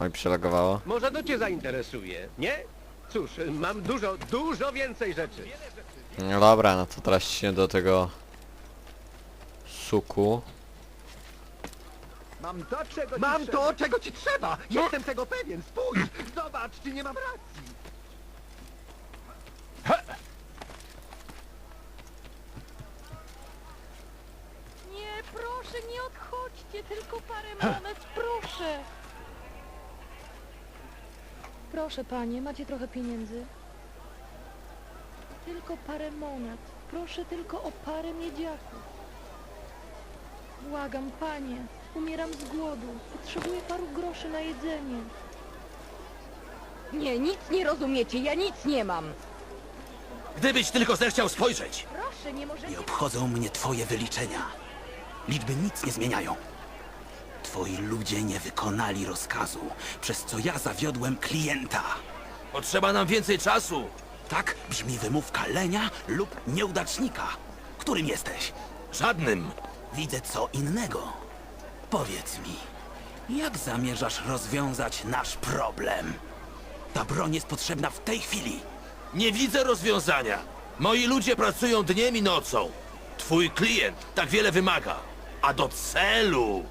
Oj, przelegowało. Może to cię zainteresuje, nie? Cóż, mam dużo, dużo więcej rzeczy. No dobra, no to teraz się do tego suku. Mam to, czego ci Mam trzeba. to, czego ci trzeba! Jestem tego pewien! Spójrz! Zobacz, czy nie mam racji! Nie, proszę, nie odchodźcie, tylko parę monet, proszę. Proszę panie, macie trochę pieniędzy? Tylko parę monet. Proszę tylko o parę miedziaków. Błagam, panie, umieram z głodu. Potrzebuję paru groszy na jedzenie. Nie, nic nie rozumiecie, ja nic nie mam. Gdybyś tylko zechciał spojrzeć. Proszę, nie możecie... Nie obchodzą mnie twoje wyliczenia. Liczby nic nie zmieniają. Twoi ludzie nie wykonali rozkazu, przez co ja zawiodłem klienta. Potrzeba nam więcej czasu. Tak brzmi wymówka lenia lub nieudacznika. Którym jesteś? Żadnym. Widzę co innego. Powiedz mi, jak zamierzasz rozwiązać nasz problem? Ta broń jest potrzebna w tej chwili. Nie widzę rozwiązania. Moi ludzie pracują dniem i nocą. Twój klient tak wiele wymaga. A do celu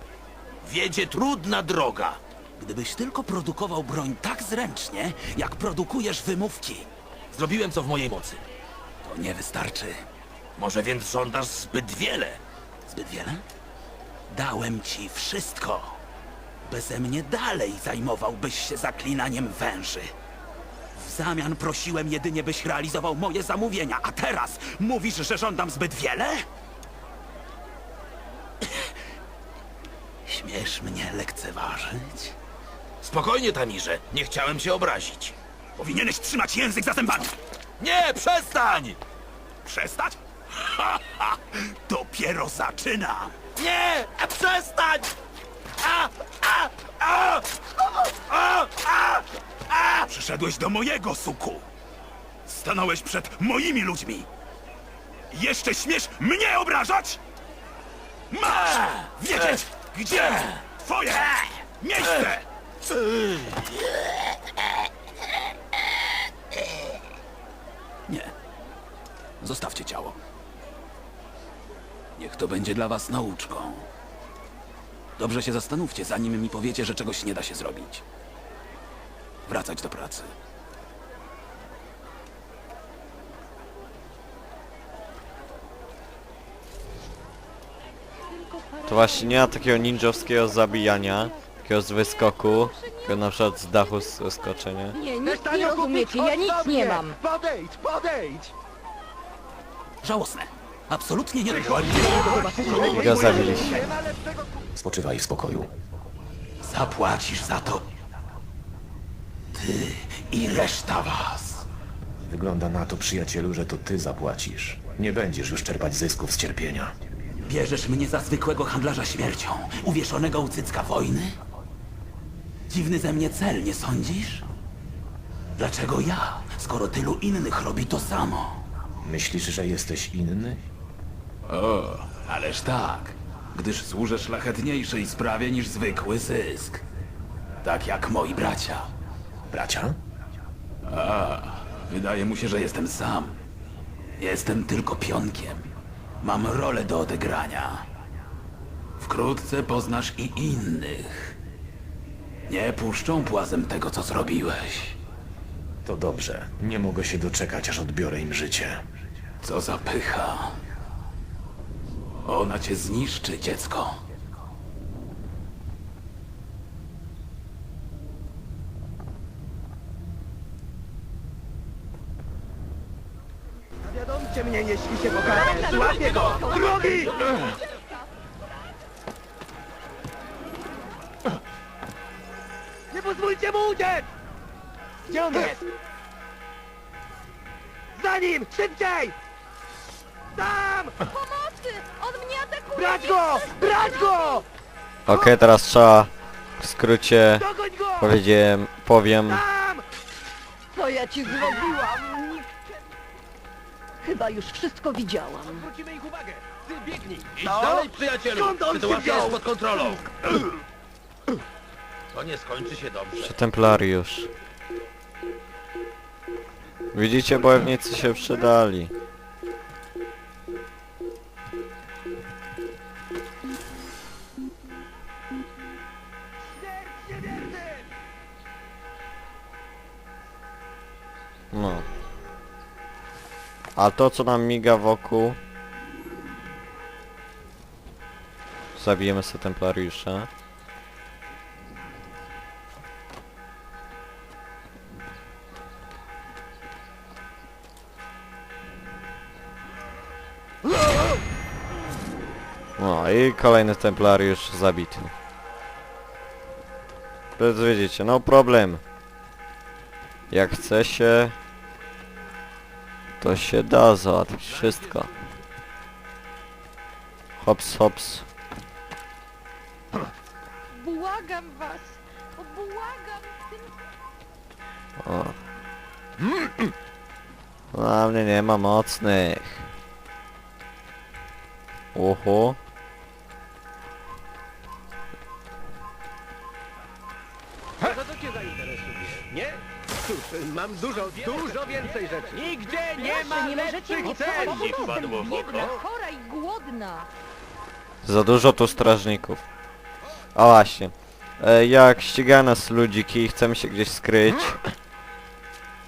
wiedzie trudna droga. Gdybyś tylko produkował broń tak zręcznie, jak produkujesz wymówki, Zrobiłem co w mojej mocy. to nie wystarczy. Może więc żądasz zbyt wiele. Zbyt wiele? Dałem ci wszystko. Beze mnie dalej zajmowałbyś się zaklinaniem węży. W zamian prosiłem jedynie, byś realizował moje zamówienia, a teraz mówisz, że żądam zbyt wiele? Śmiesz mnie lekceważyć? Spokojnie, Tamirze. Nie chciałem cię obrazić. Powinieneś trzymać język za zębami. Nie, przestań! Przestać? Ha, ha, dopiero zaczynam. Nie! Przestań! A! A! A! A! A! A! Przyszedłeś do mojego suku. Stanąłeś przed moimi ludźmi. Jeszcze śmiesz mnie obrażać? Masz wiedzieć, gdzie twoje miejsce! Nie. Zostawcie ciało. Niech to będzie dla was nauczką. Dobrze się zastanówcie, zanim mi powiecie, że czegoś nie da się zrobić. Wracać do pracy. To właśnie nie ma takiego ninjowskiego zabijania, takiego z wyskoku, tylko na przykład z dachu z skoczenia. Nie, nic nie tanio kupić? rozumiecie, ja nic nie mam. Podejdź, podejdź! Żałosne. Absolutnie nie Go zabiliście. Nie ma lepszego Spoczywaj w spokoju. Zapłacisz za to. Ty i reszta was. Wygląda na to, przyjacielu, że to ty zapłacisz. Nie będziesz już czerpać zysków z cierpienia. Bierzesz mnie za zwykłego handlarza śmiercią, uwieszonego u cycka wojny? Dziwny ze mnie cel, nie sądzisz? Dlaczego ja, skoro tylu innych robi to samo? Myślisz, że jesteś inny? O, ależ tak, gdyż służę szlachetniejszej sprawie niż zwykły zysk. Tak jak moi bracia. Bracia? Wydaje mu się, że jestem sam. Jestem tylko pionkiem. Mam rolę do odegrania. Wkrótce poznasz i innych. Nie puszczą płazem tego, co zrobiłeś. To dobrze. Nie mogę się doczekać, aż odbiorę im życie. Co za pycha. Ona cię zniszczy, dziecko. Wiadomcie mnie, jeśli się pokaże! Złapię go! Drogi! Nie pozwólcie mu uciec! Gdzie on jest? Za nim! Szybciej! Tam! Pomocy! On mnie atakuje! Brać go! Brać go! Okej, teraz trzeba w skrócie Dogoń go! powiedziałem, powiem Tam! Co ja ci zrobiłam? Chyba już wszystko widziałam. Zwrócimy ich uwagę! Ty biegnij! Idź dalej, przyjacielu! Skąd on się Sytuacja jest pod kontrolą. To nie skończy się dobrze. Czy templariusz? Widzicie, bojownicy się przydali. A to, co nam miga wokół... Zabijemy sobie templariusza. No i kolejny templariusz zabity. Więc widzicie, no problem. Jak chce się, to się da załatwić wszystko. Hops, hops. Błagam was! O, błagam! Tym... O. Na mnie nie ma mocnych. Uhu. Mam dużo, dużo więcej rzeczy. Nigdzie nie ma Proszę, nie możecie lepszych mnie w biedna, oko. chora i głodna! Za dużo tu strażników. O właśnie. E, jak ściga nas ludziki i chcemy się gdzieś skryć,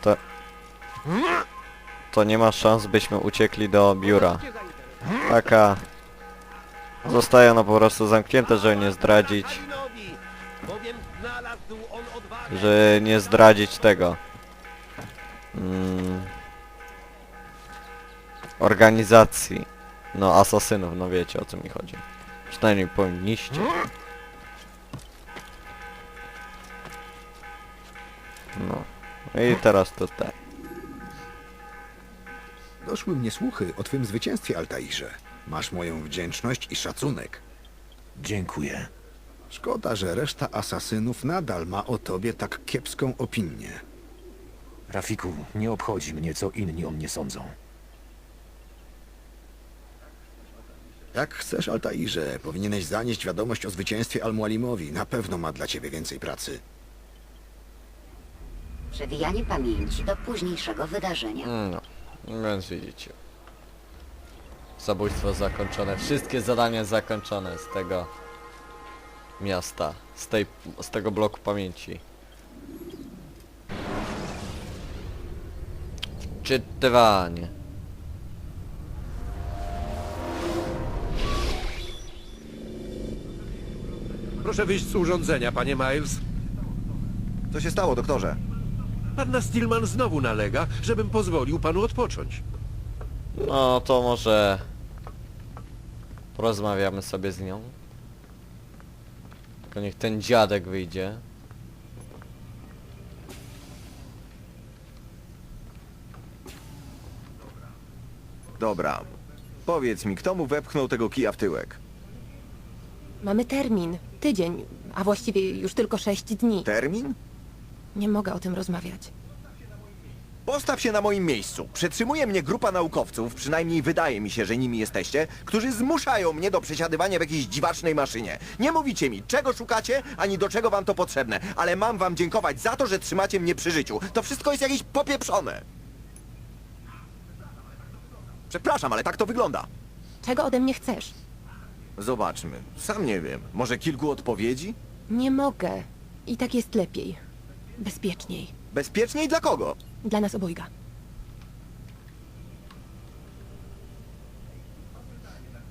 to... To nie ma szans, byśmy uciekli do biura. Taka... Zostaje ono po prostu zamknięte, żeby nie zdradzić, Bowiem znalazł on odwagę. że nie zdradzić tego. Mm, organizacji. No, asasynów, no wiecie o co mi chodzi. Przynajmniej powinniście. No. I teraz tutaj. Doszły mnie słuchy o twym zwycięstwie, Altairze. Masz moją wdzięczność i szacunek. Dziękuję. Szkoda, że reszta asasynów nadal ma o tobie tak kiepską opinię. Rafiku, nie obchodzi mnie, co inni o mnie sądzą. Jak chcesz, Altairze, powinieneś zanieść wiadomość o zwycięstwie Al-Mualimowi. Na pewno ma dla ciebie więcej pracy. Przewijanie pamięci do późniejszego wydarzenia. No. Więc widzicie. Zabójstwo zakończone. Wszystkie zadania zakończone z tego miasta. Z, tej, z tego bloku pamięci. Czytywanie. Proszę wyjść z urządzenia, panie Miles. Co się stało, doktorze? Panna Stillman znowu nalega, żebym pozwolił panu odpocząć. No to może porozmawiamy sobie z nią. Tylko niech ten dziadek wyjdzie. Dobra. Powiedz mi, kto mu wepchnął tego kija w tyłek? Mamy termin. Tydzień, a właściwie już tylko sześć dni. Termin? Nie mogę o tym rozmawiać. Postaw się na moim miejscu. Przetrzymuje mnie grupa naukowców, przynajmniej wydaje mi się, że nimi jesteście, którzy zmuszają mnie do przesiadywania w jakiejś dziwacznej maszynie. Nie mówicie mi, czego szukacie, ani do czego wam to potrzebne, ale mam wam dziękować za to, że trzymacie mnie przy życiu. To wszystko jest jakieś popieprzone. Przepraszam, ale tak to wygląda. Czego ode mnie chcesz? Zobaczmy. Sam nie wiem. Może kilku odpowiedzi? Nie mogę. I tak jest lepiej. Bezpieczniej. Bezpieczniej dla kogo? Dla nas obojga.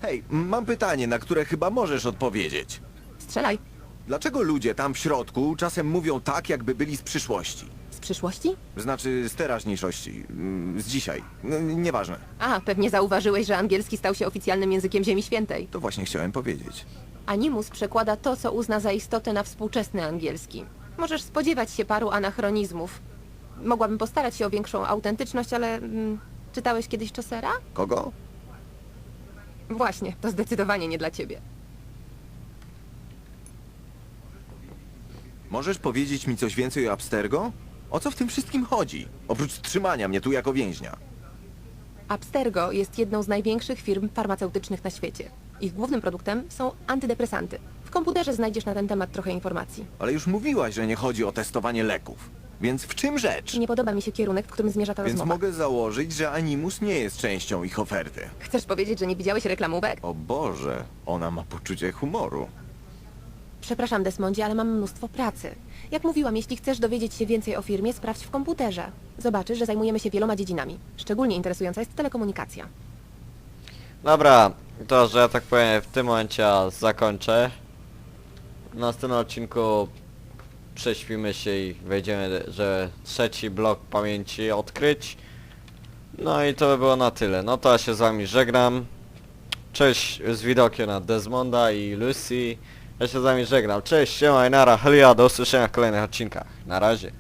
Hej, mam pytanie, na które chyba możesz odpowiedzieć. Strzelaj. Dlaczego ludzie tam w środku czasem mówią tak, jakby byli z przyszłości? Z przyszłości? Znaczy z teraźniejszości, mm, z dzisiaj. N- nieważne. A, pewnie zauważyłeś, że angielski stał się oficjalnym językiem Ziemi Świętej. To właśnie chciałem powiedzieć. Animus przekłada to, co uzna za istotę na współczesny angielski. Możesz spodziewać się paru anachronizmów. Mogłabym postarać się o większą autentyczność, ale... Mm, czytałeś kiedyś Chaucera? Kogo? Właśnie, to zdecydowanie nie dla ciebie. Możesz powiedzieć mi coś więcej o Abstergo? O co w tym wszystkim chodzi? Oprócz trzymania mnie tu jako więźnia. Abstergo jest jedną z największych firm farmaceutycznych na świecie. Ich głównym produktem są antydepresanty. W komputerze znajdziesz na ten temat trochę informacji. Ale już mówiłaś, że nie chodzi o testowanie leków. Więc w czym rzecz? Nie podoba mi się kierunek, w którym zmierza ta Więc rozmowa. mogę założyć, że Animus nie jest częścią ich oferty. Chcesz powiedzieć, że nie widziałeś reklamówek? O Boże, ona ma poczucie humoru. Przepraszam, Desmondzie, ale mam mnóstwo pracy. Jak mówiłam, jeśli chcesz dowiedzieć się więcej o firmie, sprawdź w komputerze. Zobaczysz, że zajmujemy się wieloma dziedzinami. Szczególnie interesująca jest telekomunikacja. Dobra, to, że ja tak powiem w tym momencie zakończę. W następnym odcinku prześpimy się i wejdziemy, że trzeci blok pamięci odkryć. No i to by było na tyle. No to ja się z wami żegnam. Cześć z widokiem na Desmonda i Lucy. Ja się z wami żegnam. Cześć, siema i nara, helia, do usłyszenia w kolejnych odcinkach. Na razie.